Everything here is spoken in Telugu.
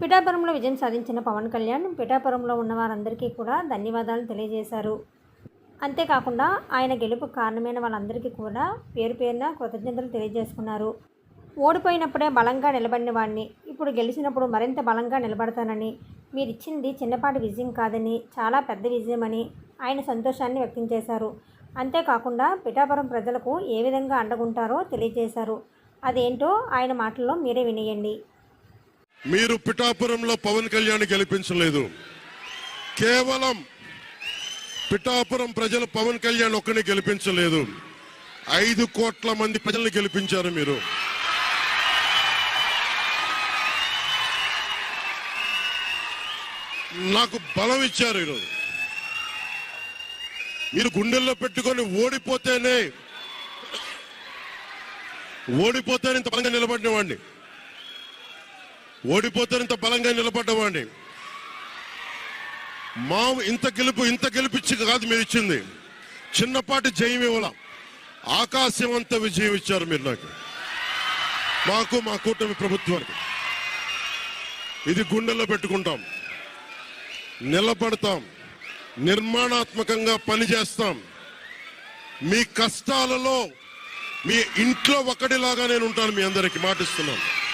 పిఠాపురంలో విజయం సాధించిన పవన్ కళ్యాణ్ పిఠాపురంలో ఉన్న వారందరికీ కూడా ధన్యవాదాలు తెలియజేశారు. అంతేకాకుండా ఆయన గెలుపు కారణమైన వాళ్ళందరికీ కూడా పేరు పేరున కృతజ్ఞతలు తెలియజేసుకున్నారు. ఓడిపోయినప్పుడే బలంగా నిలబడిన వాడిని ఇప్పుడు గెలిచినప్పుడు మరింత బలంగా నిలబడతానని మీరిచ్చింది చిన్నపాటి విజయం కాదని చాలా పెద్ద విజయమని ఆయన సంతోషాన్ని వ్యక్తం చేశారు. అంతేకాకుండా పిఠాపురం ప్రజలకు ఏ విధంగా అండగుంటారో తెలియజేశారు. అదేంటో ఆయన మాటల్లో మీరే వినేయండి. మీరు పిఠాపురంలో పవన్ కళ్యాణ్ గెలిపించలేదు. కేవలం పిఠాపురం ప్రజలు పవన్ కళ్యాణ్ ఒక్కని గెలిపించలేదు. ఐదు కోట్ల మంది ప్రజల్ని గెలిపించారు మీరు. నాకు బలం ఇచ్చారు ఈరోజు. మీరు గుండెల్లో పెట్టుకొని ఓడిపోతేనే ఓడిపోతేనే ఇంత బలంగా నిలబడిన వాడిని. ఓడిపోతేనంత బలంగా నిలబడ్డవాడిని. మా ఇంత గెలుపు ఇంత గెలిపించి కాదు మీరు ఇచ్చింది. చిన్నపాటి జయం ఇవ్వాల. ఆకాశం అంత విజయం ఇచ్చారు మీరు నాకు. మాకు మా కూటమి ప్రభుత్వానికి. ఇది గుండెల్లో పెట్టుకుంటాం. నిలబడతాం. నిర్మాణాత్మకంగా పనిచేస్తాం. మీ కష్టాలలో మీ ఇంట్లో ఒకటిలాగా నేను ఉంటాను మీ అందరికీ మాటిస్తున్నాను.